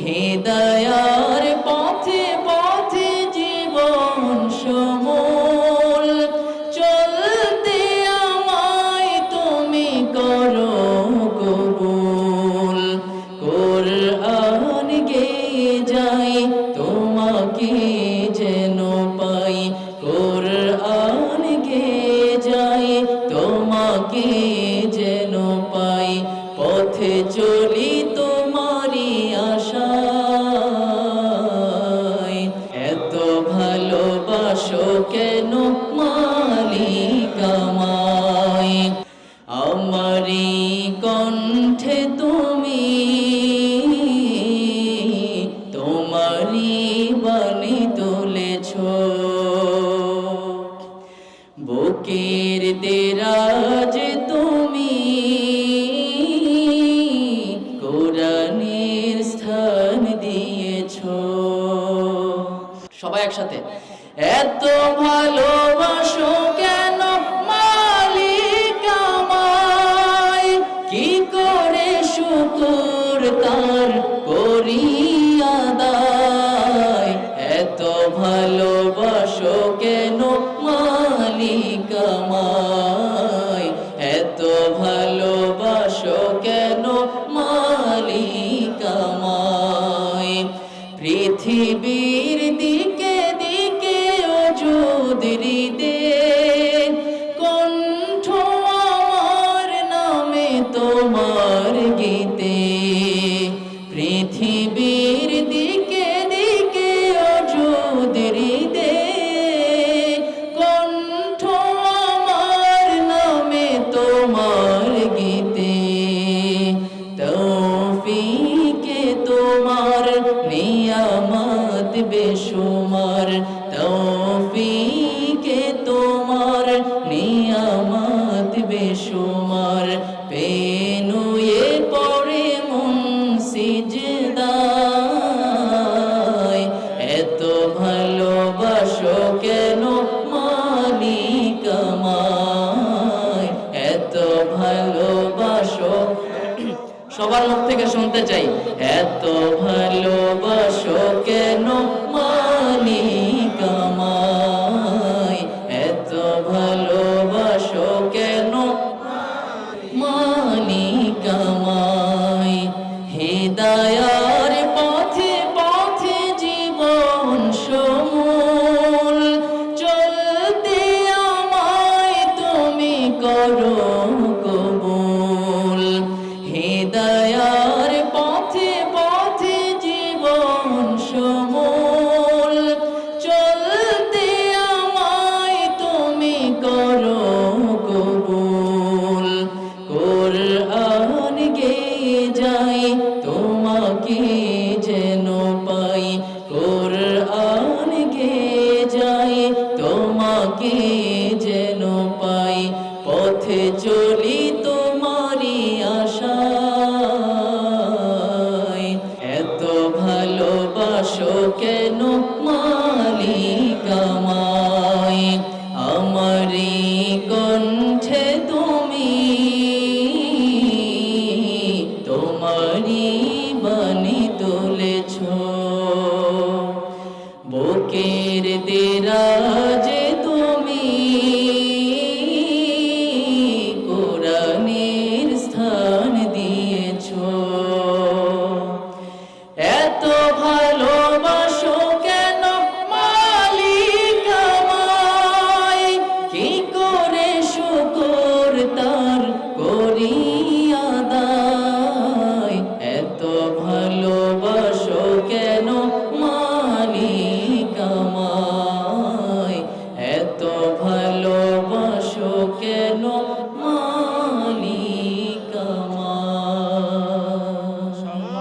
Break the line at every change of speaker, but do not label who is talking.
হেদায়ার পথে পথে জীবন সমল, চলতে আমায় তুমি করো কবুল। কোরআন গেয়ে যাই, তোমাকে যেন পাই। কোরআন গেয়ে যাই, তোমাকে যেন পাই। পথে চলি ভালোবাসো কেন মালিক আমায় আমারি কণ্ঠে তুমি তোমারি বাণী তুলেছ। বুকের দেরাজ তুমি কোরআনের সবাই একসাথে। এত ভালোবাসো কেন মালিক আমায়? কি করে শুকুর তার করিয়া এত ভালোবাসো কেন মালিক আমায়? এত ভালোবাসো কেন মালিক আমায়? পৃথিবীর দিকে অযুদরি দে কণ্ঠ আমার নামে তোমার গীতে। পৃথিবীর দিকে দিকে অযুদরি দে কণ্ঠ আমার নামে তোমার গীতে। তৌফিকে তোমার নিয়ামত বেশুমার বেশুমার পেনুয়ে পড়ে মন সিজদায়। এত ভালোবাসো কেন মালিক এত ভালোবাসো। সবার মুখ থেকে শুনতে চাই। এত ভালোবাসো হেদায়ার পথে পথে জীবন সমূল চলতে আমায় তুমি করো কবুল। কোরআন গে যাই তোমাকে ভালোবাসো